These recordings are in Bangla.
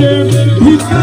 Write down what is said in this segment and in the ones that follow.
রে ভিক্ষা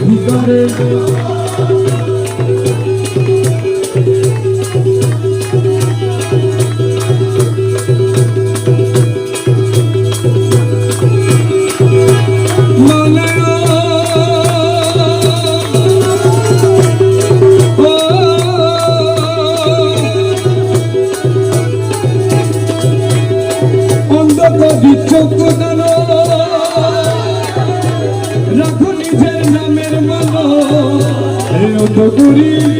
ভিতরে ভিকারে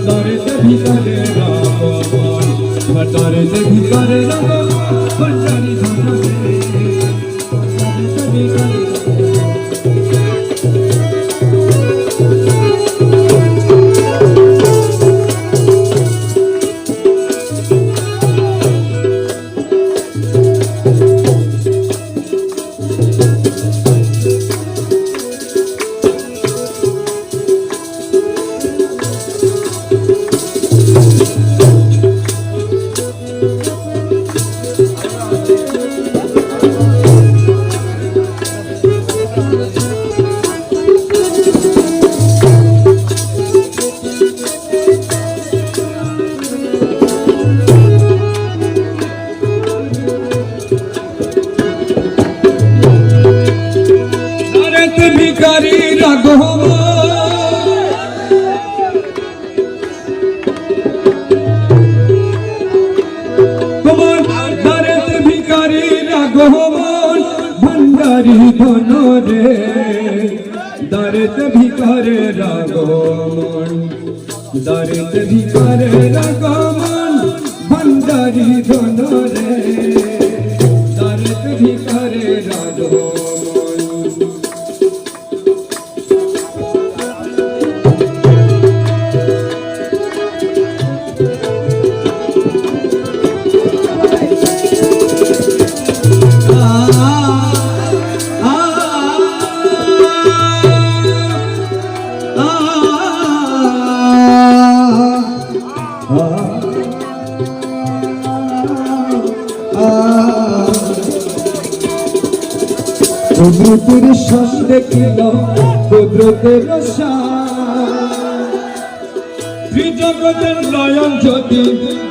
দ্বারেতে ভিকারে রাগমন তোমার দ্বারেতে ভিকারে রাগমন ভণ্ডারি ধরে ভণ্ডারি ধন রে দ্বারেতে ভিকারে রাগমন। দ্বারেতে ভিকারে রাগমন ভণ্ডারি ধন রে দ্বারেতে ভিকারে রাগমন। কুদরতের ত্রিজগতের নয়ন জ্যোতি,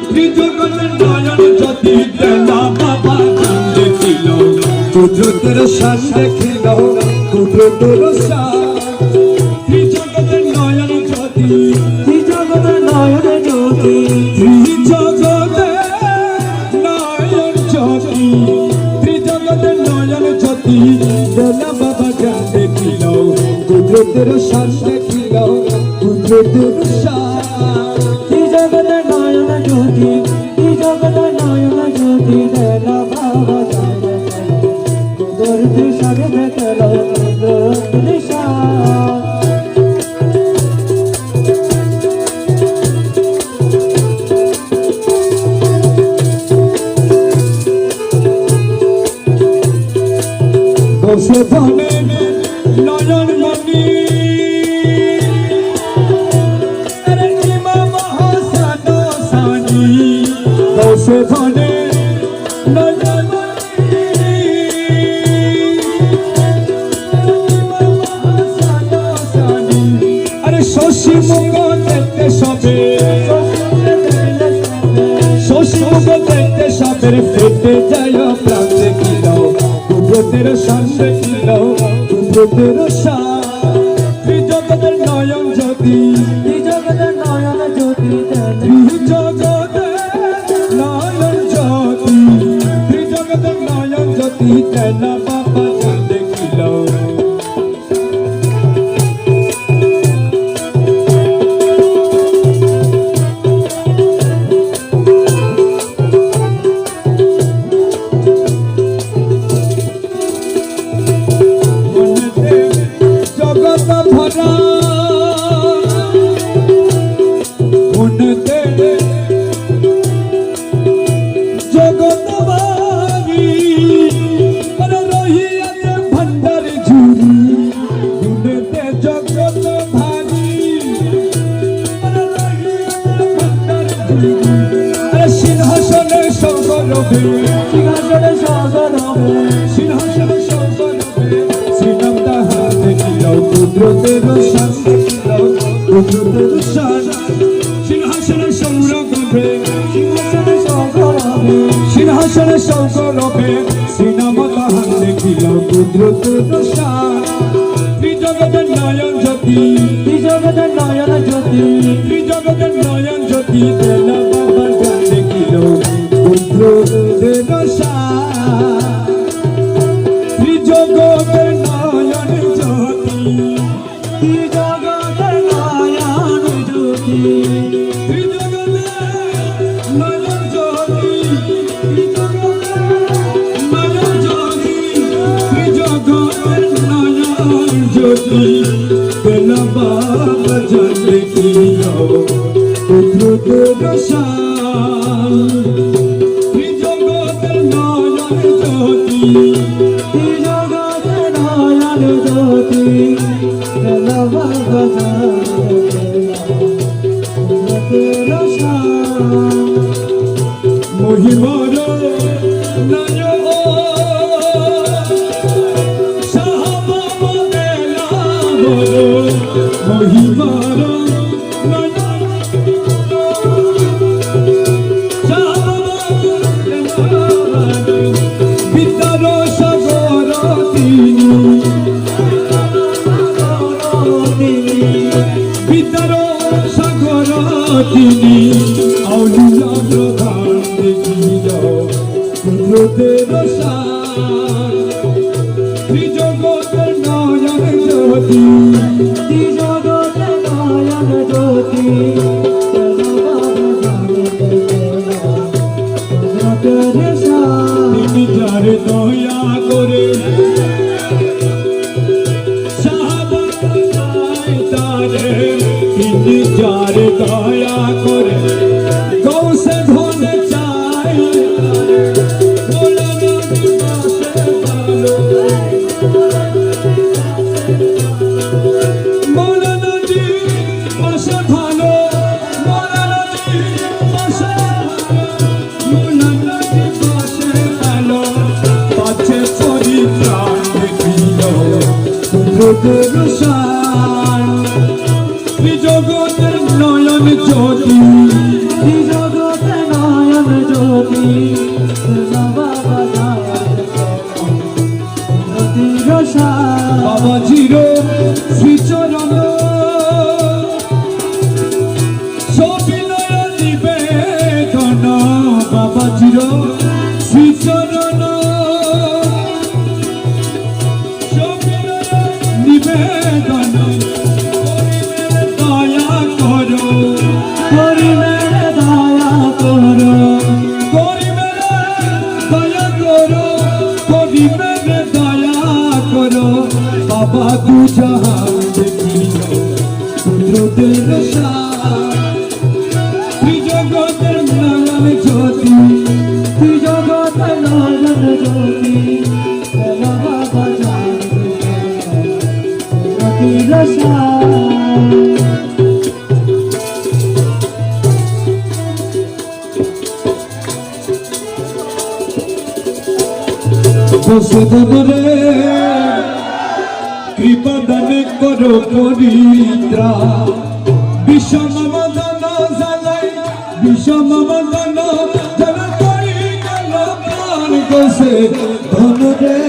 ত্রিজগতের নয়ন জ্যোতি দেলা বাবা নাম দেখিল কুদরতের শ্বাস দেখিল কুদরতের ত্রিজগতের নয়ন জ্যোতি জগতের নয়ন জ্যোতি। কুদরতের শ্বাস দেখিল কুদরতের শ্বাস জগতের নয়ন জ্যোতি জগতের নয়ন জ্যোতি দেলা বাবা কুদর দিশারে দেখল কুদর দিশা বসে ফেটে যায় প্রাণ শান দেখিল কুদরতের সান ত্রিজগতের নয়ন জ্যোতি জগতের নয়ন জ্যোতি দেলা ত্রিজগতের নয়ন জ্যোতি ত্রিজগতের নয়ন তেনা কথা ভরা। সিংহাসনে শঙ্কর সিনেমা তাহার দেখিল কুদরত দশার ত্রিজগতের নয়ন জ্যোতি জগতের নয়ন জ্যোতি, ত্রিজগতের নয়ন জ্যোতি, তেলা তিনি আউলিয়া প্রধান দেখিল কুদরতের সার ত্রিজগতের নয়ন জ্যোতি ত্রিজগতের নয়ন জ্যোতি দেবরে কৃপা দান করো পরিত্রা। বিষম মদন জালাই বিষম মদন জালা করি গেল প্রাণ বসে ধনরে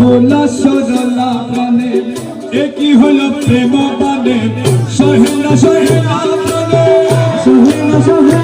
অবলা সরলা প্রাণে একই হইল প্রেম বানে? সহেলা সহেলা প্রাণে। সহেলা সুহেন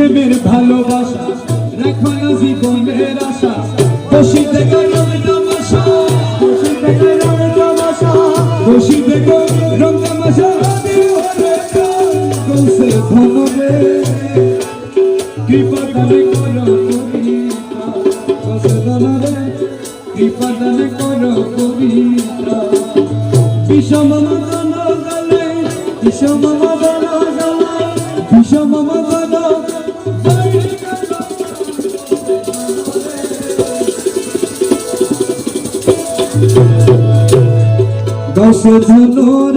প্রেমের ভালোবাসা রাখো না জীবনের আশা। খুশি থেকে সজনর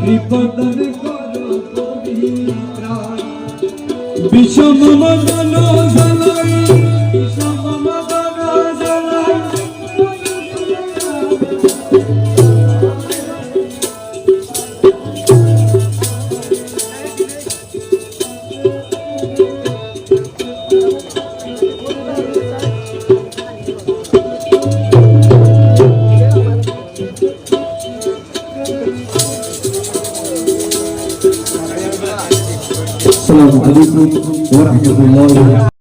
কৃপদন বিষম মদন গলায়